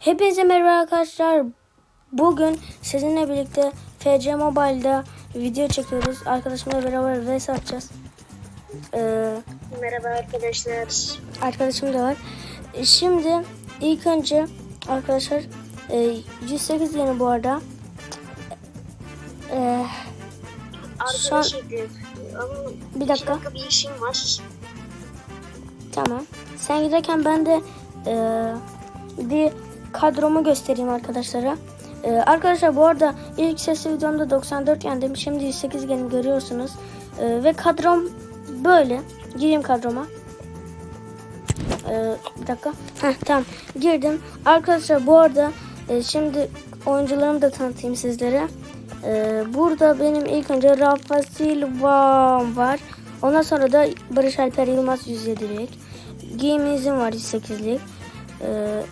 Hepinize merhaba arkadaşlar. Bugün sizinle birlikte FC Mobile'da video çekiyoruz. Arkadaşımla beraber vs atacağız. Ee, Merhaba arkadaşlar. arkadaşım da var. Şimdi ilk önce arkadaşlar e, 108 yeni bu arada. Ee, Arkadaş. Ama bir dakika. iki bir işim var. Tamam. Sen giderken ben de e, bir kadromu göstereyim arkadaşlara. E, arkadaşlar bu arada ilk sesli videomda 94 yendim. Şimdi 108 gelin görüyorsunuz. E, ve kadrom böyle. Gireyim kadroma. E, bir dakika. Heh, tamam. Girdim. Arkadaşlar bu arada e, şimdi oyuncularımı da tanıtayım sizlere. E, burada benim ilk önce Rafa Silva var. Ondan sonra da Barış Alper Yılmaz 107'lik. Gaming'im var 108'lik. Ee,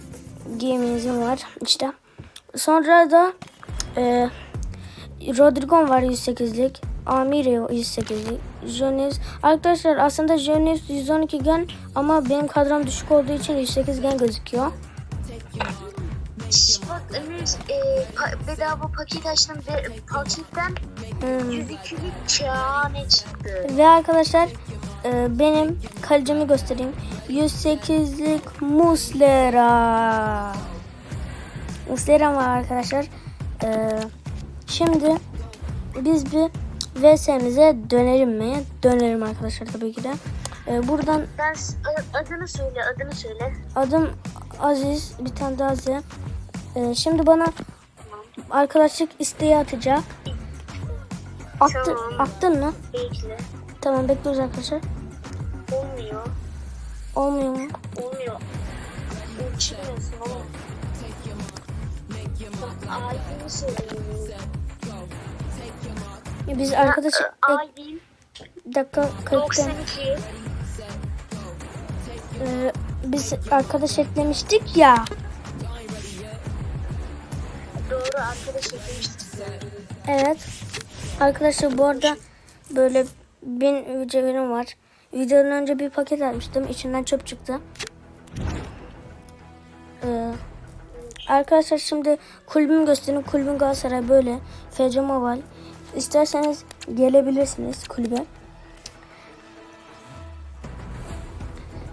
Gaming'im var işte. Sonra da e, Rodrigo var 108'lik. Amiri 108'lik. Jones. Arkadaşlar aslında Jones 112 gen ama benim kadrom düşük olduğu için 108 gen gözüküyor. Şş, Bak Emir e, pa- bedava paket açtım ve paketten Hmm. 102'lik çane çıktı. Ve arkadaşlar e, benim kalecimi göstereyim. 108'lik Muslera. Muslera var arkadaşlar. E, şimdi biz bir VS'mize dönelim mi? Dönelim arkadaşlar tabii ki de. E, buradan Ben adını söyle adını söyle. adım Aziz. Bir tane daha Aziz. E, şimdi bana arkadaşlık isteği atacak. Attı, Tamam. attın mı? Bekle. Tamam bekliyoruz arkadaşlar. Olmuyor. Olmuyor mu? Olmuyor. Çıkmıyorsun oğlum. Biz arkadaş Ailem bir dakika kayıtta. 92. Ee, biz arkadaş eklemiştik ya. Doğru arkadaş eklemiştik. Evet. Arkadaşlar bu arada böyle bin mücevherim var. Videodan önce bir paket almıştım. İçinden çöp çıktı. Ee, arkadaşlar şimdi kulübümü göstereyim. Kulübüm Galatasaray böyle. FC Mobile. İsterseniz gelebilirsiniz kulübe.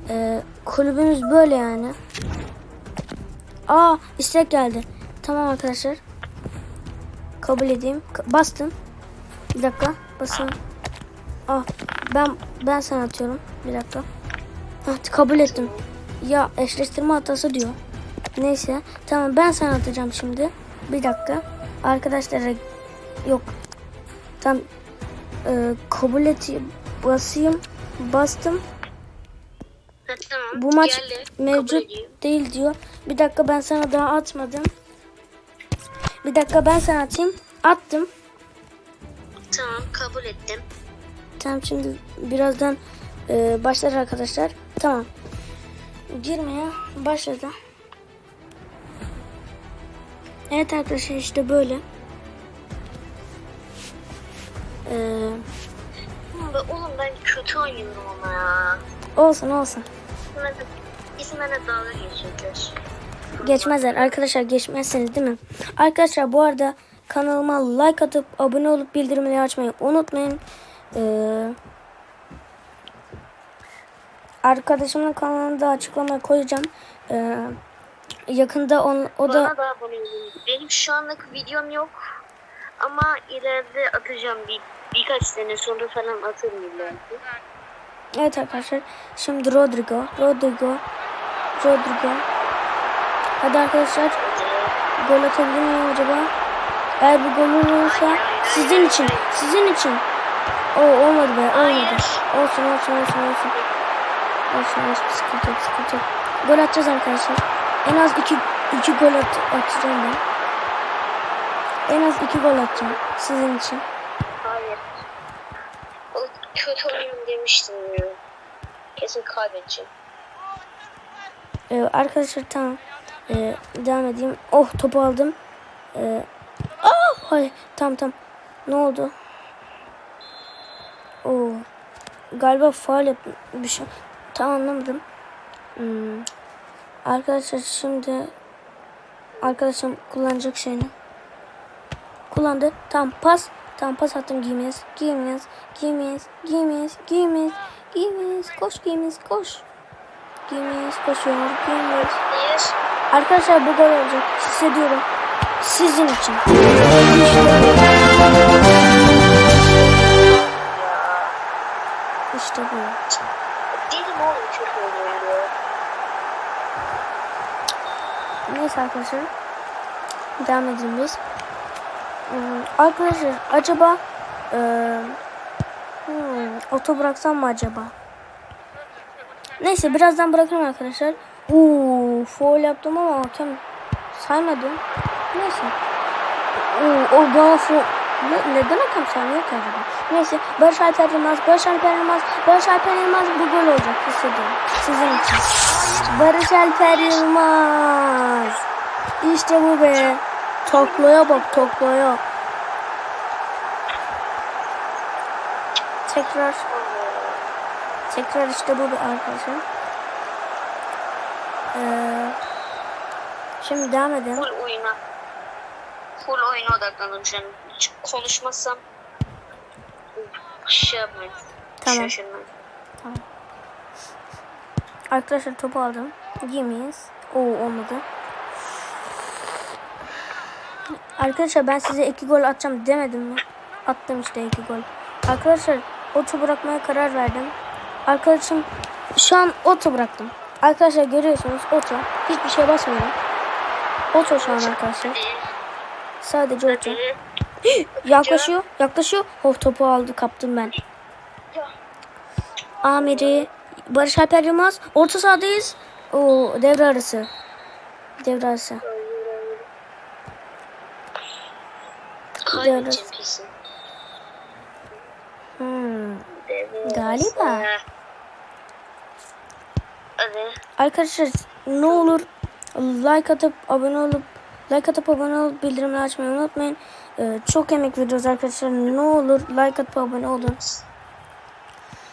Ee, kulübümüz böyle yani. Aa istek geldi. Tamam arkadaşlar. Kabul edeyim. Bastım. Bir dakika. Basın. Ah ben ben sana atıyorum. Bir dakika. Ah, kabul ettim. Ya eşleştirme hatası diyor. Neyse. Tamam ben sana atacağım şimdi. Bir dakika. Arkadaşlara yok. Tam e, kabul et basayım. Bastım. Ha, tamam. Bu maç Geldi. mevcut değil diyor. Bir dakika ben sana daha atmadım. Bir dakika ben sana atayım. Attım. Tamam kabul ettim. Tamam şimdi birazdan e, başlar arkadaşlar. Tamam. Girmeye başladı. Evet arkadaşlar işte böyle. Ee, Oğlum ben- kötü oynuyorum ama ya. olsun olsun. Bizimle de dalga geçiyorlar. Geçmezler arkadaşlar geçmezseniz değil mi? Arkadaşlar bu arada kanalıma like atıp abone olup bildirimleri açmayı unutmayın. Ee, arkadaşımın kanalını da açıklamaya koyacağım. Ee, yakında on, o da Bana da abone olun. Benim şu anlık videom yok. Ama ileride atacağım. Bir, birkaç sene sonra falan atarım ileride. evet arkadaşlar şimdi Rodrigo Rodrigo Rodrigo hadi arkadaşlar gol atabilir miyim acaba? Eğer bir gol olursa sizin için sizin için. O olmadı be olmadı. Olsun olsun olsun olsun. Olsun olsun sıkıntı yok sıkıntı yok. Gol atacağız arkadaşlar. En az iki, iki gol at, atacağım ben. En az iki gol atacağım sizin için. Hayır. O kötü oynuyorum demiştim ya. Kesin kaybedeceğim. Ee, arkadaşlar tamam. Ee, devam edeyim. Oh topu aldım. Ee, ah, hayır tamam tamam. Ne oldu? Oo. Galiba faal bir şey. Tam anlamadım. Hmm. Arkadaşlar şimdi Arkadaşım kullanacak şeyini. Kullandı. Tamam pas. Tamam pas attım giymez. Giymez. Giymez. Giymez. Giymez. Giymez. Koş giymez. Koş. Giymez. Koşuyor. Giymez. Arkadaşlar bu gol olacak. Hissediyorum. Sizin için. İşte bu. Dedim oğlum çok oluyor ya. Neyse arkadaşlar. Devam edelim biz. Hmm, arkadaşlar acaba e, hmm, oto bıraksam mı acaba? Neyse birazdan bırakırım arkadaşlar. Uuu foul yaptım ama hakem saymadım. Neyse. Oo, o bana foul... Ne, neden hakem saymıyor ki acaba? Neyse Barış Alper Yılmaz, Barış Alper Yılmaz, Barış Alper Yılmaz bu gol olacak hissediyorum. Sizin için. Barış Alper Yılmaz. İşte bu be. Tokloya bak tokloya. Tekrar tekrar işte bu be arkadaşlar. Ee, şimdi devam edelim. Full oyuna. Full oyuna odaklandım şu an. Hiç konuşmazsam şey yapmayın. Tamam. Şaşırmayın. Arkadaşlar topu aldım. Yemeyiz. Oo olmadı. Arkadaşlar ben size iki gol atacağım demedim mi? Attım işte iki gol. Arkadaşlar oto bırakmaya karar verdim. Arkadaşım şu an oto bıraktım. Arkadaşlar görüyorsunuz oto. Hiçbir şey basmıyorum. Oto şu an arkadaşlar. Sadece. Hadi. Yaklaşıyor. Yaklaşıyor. Oh topu aldı kaptım ben. Amiri Barış Alper Yılmaz. Orta sahadayız. Oo devre arası. Devre arası. Kaybedeceğim kesin. Hmm. Devre Galiba. arası. Arkadaşlar ne olur like atıp abone olup like atıp abone olup bildirimleri açmayı unutmayın. Ee, çok emek veriyoruz arkadaşlar. Ne olur like atıp abone olun.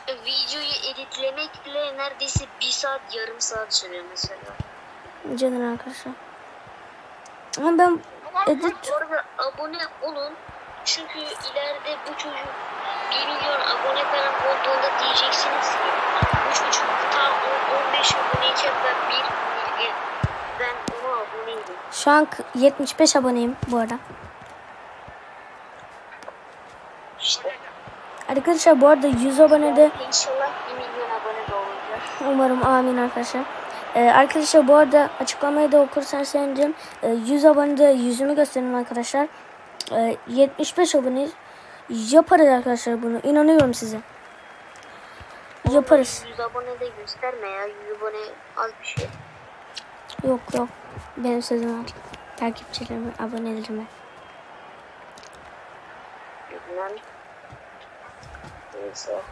Videoyu editlemek bile neredeyse bir saat yarım saat sürüyor mesela. Canım arkadaşlar. Ama ben edit abone olun. Çünkü ileride bu çocuk 1 milyon abone falan olduğunda diyeceksiniz ki bu çocuk tam 15 aboneyken ben 1 milyon. Şu an k- 75 aboneyim bu arada. İşte. Arkadaşlar bu arada 100 abonede İnşallah 1 milyon abone de olacak. Umarım amin arkadaşlar. Ee, arkadaşlar bu arada açıklamayı da okursan sevinirim. Ee, 100 abonede yüzümü gösterin arkadaşlar. Ee, 75 abone yaparız arkadaşlar bunu. İnanıyorum size. Yaparız. 100 abone de gösterme ya. 100 abone az bir şey. Yok yok. Benim sözüm var. Takipçilerime, abonelerime. Bilmem. Neyse.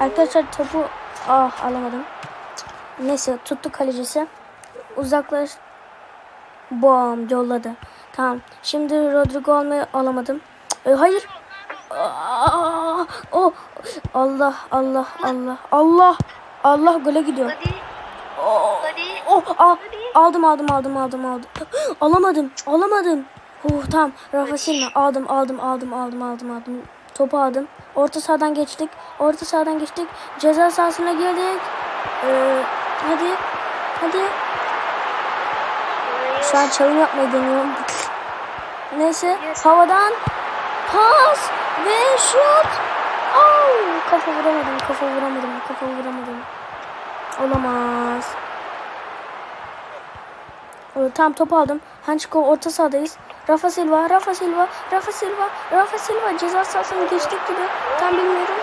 Arkadaşlar topu ah alamadım. Neyse tuttu kalecisi. Uzaklaş. Bom yolladı. Tamam. Şimdi Rodrigo almayı alamadım. E, hayır. Aa, oh. Allah Allah Allah Allah Allah gole gidiyor. Oh. Oh, ah, aldım aldım aldım aldım aldım. Alamadım alamadım. Oh, tamam Rafa Silva aldım aldım aldım aldım aldım aldım. Topu aldım. Orta sahadan geçtik. Orta sahadan geçtik. Ceza sahasına girdik. Ee, hadi. Hadi. Şu an çalım yapmayı deniyorum. Neyse. Havadan pas ve şut. Au, kafa vuramadım. Kafa vuramadım. Kafa vuramadım. Olamaz. Ee, Tam top aldım. Hançko orta sahadayız. Rafa Silva, Rafa Silva, Rafa Silva, Rafa Silva ceza sahasını geçtik gibi. Tam bilmiyorum.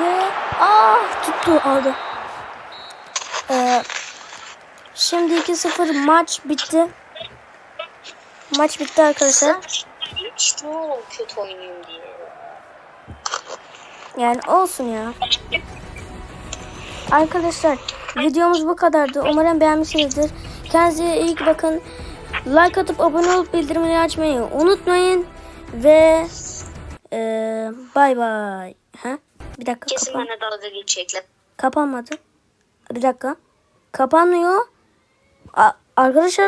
Ve ah tuttu aldı. Ee, şimdi 2-0 maç bitti. Maç bitti arkadaşlar. Kötü oynuyorum diye. Yani olsun ya. Arkadaşlar videomuz bu kadardı. Umarım beğenmişsinizdir. Kendinize iyi bakın. Like atıp abone olup bildirimleri açmayı unutmayın. Ve eee bay bay. Ha? Bir dakika Kesin kapan bana dalga geçecekler. kapanmadı. Bir dakika. Kapanmıyor. A- arkadaşlar